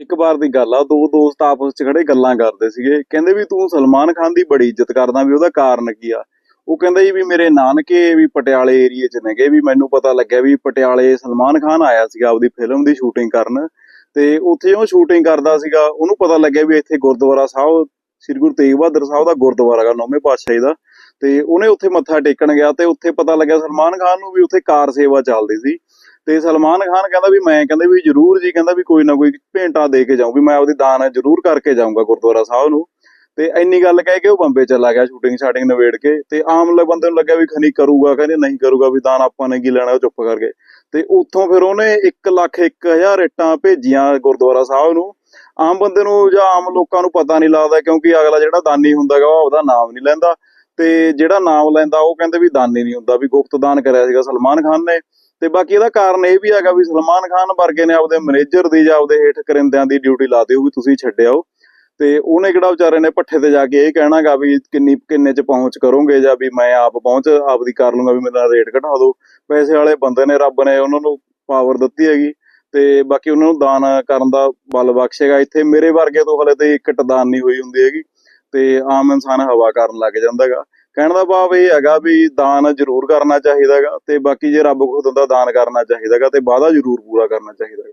ਇੱਕ ਵਾਰ ਦੀ ਗੱਲ ਆ, ਦੋ ਦੋਸਤ ਆਪਸ ਚ ਖੜੇ ਗੱਲਾਂ ਕਰਦੇ ਸੀਗੇ। ਕਹਿੰਦੇ ਵੀ ਤੂੰ ਸਲਮਾਨ ਖਾਨ ਦੀ ਬੜੀ ਇੱਜ਼ਤ ਕਰਦਾ ਵੀ ਉਹਦਾ ਕਾਰਨ ਕੀ ਆ? ਉਹ ਕਹਿੰਦਾ ਜੀ ਵੀ ਮੇਰੇ ਨਾਨਕੇ ਵੀ ਪਟਿਆਲੇ ਏਰੀਏ ਚ ਨੇਗੇ ਵੀ ਮੈਨੂੰ ਪਤਾ ਲੱਗਿਆ ਵੀ ਪਟਿਆਲੇ ਸਲਮਾਨ ਖਾਨ ਆਇਆ ਸੀਗਾ ਆਪਦੀ ਫਿਲਮ ਦੀ ਸ਼ੂਟਿੰਗ ਕਰਨ ਤੇ ਉੱਥੇ ਉਹ ਸ਼ੂਟਿੰਗ ਕਰਦਾ ਸੀਗਾ। ਉਹਨੂੰ ਪਤਾ ਲੱਗਿਆ ਵੀ ਇੱਥੇ ਗੁਰਦੁਆਰਾ ਸਾਹਿਬ, ਸ੍ਰੀ ਗੁਰੂ ਤੇਗ ਬਹਾਦਰ ਸਾਹਿਬ ਦਾ ਗੁਰਦੁਆਰਾ ਗਾ ਨੌਵੇਂ ਪਾਤਸ਼ਾਹੀ ਦਾ। ਤੇ ਉਹਨੇ ਉੱਥੇ ਮੱਥਾ ਟੇਕਣ ਗਿਆ ਤੇ ਉੱਥੇ ਪਤਾ ਲੱਗਿਆ ਸਲਮਾਨ ਖਾਨ ਨੂੰ ਵੀ ਉੱਥੇ ਕਾਰ ਸੇਵਾ ਚੱਲਦੀ ਸੀ। ਤੇ ਸਲਮਾਨ ਖਾਨ ਕਹਿੰਦਾ ਵੀ ਮੈਂ ਕਹਿੰਦਾ ਵੀ ਜਰੂਰ ਜੀ, ਕਹਿੰਦਾ ਵੀ ਕੋਈ ਨਾ ਕੋਈ ਭੇਂਟਾ ਦੇ ਕੇ ਜਾਊਂ ਵੀ ਮੈਂ ਆਪਦੀ ਦਾਨ ਜਰੂਰ ਕਰਕੇ ਜਾਊਂਗਾ ਗੁਰਦੁਆਰਾ ਸਾਹਿਬ ਨੂੰ। ਤੇ ਇੰਨੀ ਗੱਲ ਕਹਿ ਕੇ ਉਹ ਬੰਬੇ ਚਲਾ ਗਿਆ ਸ਼ੂਟਿੰਗ ਸ਼ਾਟਿੰਗ ਨਵੇੜ ਕੇ ਤੇ ਆਮ ਲ, ਬੰਦੇ ਨੂੰ ਲੱਗਿਆ ਵੀ ਖਨੀ ਕਰੂਗਾ, ਕਹਿੰਦੇ ਨਹੀਂ ਕਰੂਗਾ, ਵੀ ਦਾਨ ਆਪਾਂ ਨੇ ਕੀ ਲੈਣਾ, ਉਹ ਚੁੱਪ ਕਰਕੇ ਤੇ ਉੱਥੋਂ ਫਿਰ ਉਹਨੇ 1 ਲੱਖ 1000 ਇੱਟਾਂ ਭੇਜੀਆਂ ਗੁਰਦੁਆਰਾ ਸਾਹਿਬ ਨੂੰ। ਆਮ ਬੰਦੇ ਨੂੰ ਜਾਂ ਆਮ ਲੋਕਾਂ ਨੂੰ ਪਤਾ ਨਹੀਂ ਲੱਗਦਾ, ਕਿਉਂਕਿ ਅਗਲਾ ਜਿਹੜਾ ਦਾਨੀ ਹੁੰਦਾਗਾ, ਉਹ ਆਪਦਾ ਨਾਮ ਨਹੀਂ ਲੈਂਦਾ। ਤੇ ਜਿਹੜਾ ਨਾਮ ਲੈਂਦਾ, ਉਹ ਕਹਿੰਦੇ ਵੀ ਦਾਨੀ ਨਹੀਂ ਹੁੰਦਾ, ਵੀ ਗੁਪਤ ਦਾਨ ਕਰਿਆ ਸੀਗਾ ਸਲਮਾਨ ਖਾਨ ਨੇ। ਤੇ ਬਾਕੀ ਇਹਦਾ ਕਾਰਨ ਇਹ ਵੀ ਹੈਗਾ ਵੀ ਸਲਮਾਨ ਖਾਨ ਵਰਗੇ ਨੇ ਆਪਦੇ ਮੈਨੇਜਰ ਦੀ ਜਾਂ ਆਪਦੇ ਹੇਠ ਕਰਿੰਦਿਆਂ ਦੀ ਡਿਊਟੀ ਲਾ ਦਿਓ ਵੀ ਤੁਸੀਂ ਛੱਡਿਓ ਤੇ ਉਹਨੇ ਕਿਹੜਾ ਵਿਚਾਰੇ ਨੇ ਪੱਠੇ ਤੇ ਜਾ ਕੇ ਇਹ ਕਹਿਣਾਗਾ ਵੀ ਕਿੰਨੀ, ਕਿੰਨੇ ਚ ਪਹੁੰਚ ਕਰੋਗੇ ਜਾਂ ਵੀ ਮੈਂ ਆਪ ਪਹੁੰਚ, ਆਪਦੀ ਕਰ ਲੂੰਗਾ ਵੀ ਮੇਰਾ ਰੇਟ ਘਟਾ ਦਿਓ। ਪੈਸੇ ਵਾਲੇ ਬੰਦੇ ਨੇ, ਰੱਬ ਨੇ ਉਹਨਾਂ ਨੂੰ ਪਾਵਰ ਦਿੱਤੀ ਹੈਗੀ। ਤੇ ਬਾਕੀ ਉਹਨਾਂ ਨੂੰ ਦਾਨ ਕਰਨ ਦਾ ਬਲ ਬਖਸ਼ੇਗਾ। ਇੱਥੇ ਮੇਰੇ ਵਰਗੇ ਤੋਂ ਹਲੇ ਤੇ ਇੱਕ ਟਦਾਨ ਨਹੀਂ ਹੋਈ ਹੁੰਦੀ ਹੈਗੀ। ਤੇ ਆਮ ਇਨਸਾਨ ਹਵਾ ਕਰਨ ਲੱਗ ਜਾਂਦਾਗਾ। ਕਹਿਣ ਦਾ ਭਾਵ ਇਹ ਹੈਗਾ ਵੀ ਦਾਨ ਜ਼ਰੂਰ ਕਰਨਾ ਚਾਹੀਦਾਗਾ ਤੇ ਬਾਕੀ ਜੇ ਰੱਬ ਖੁਦ ਦਾ ਦਾਨ ਕਰਨਾ ਚਾਹੀਦਾਗਾ ਤੇ ਵਾਅਦਾ ਜ਼ਰੂਰ ਪੂਰਾ ਕਰਨਾ ਚਾਹੀਦਾ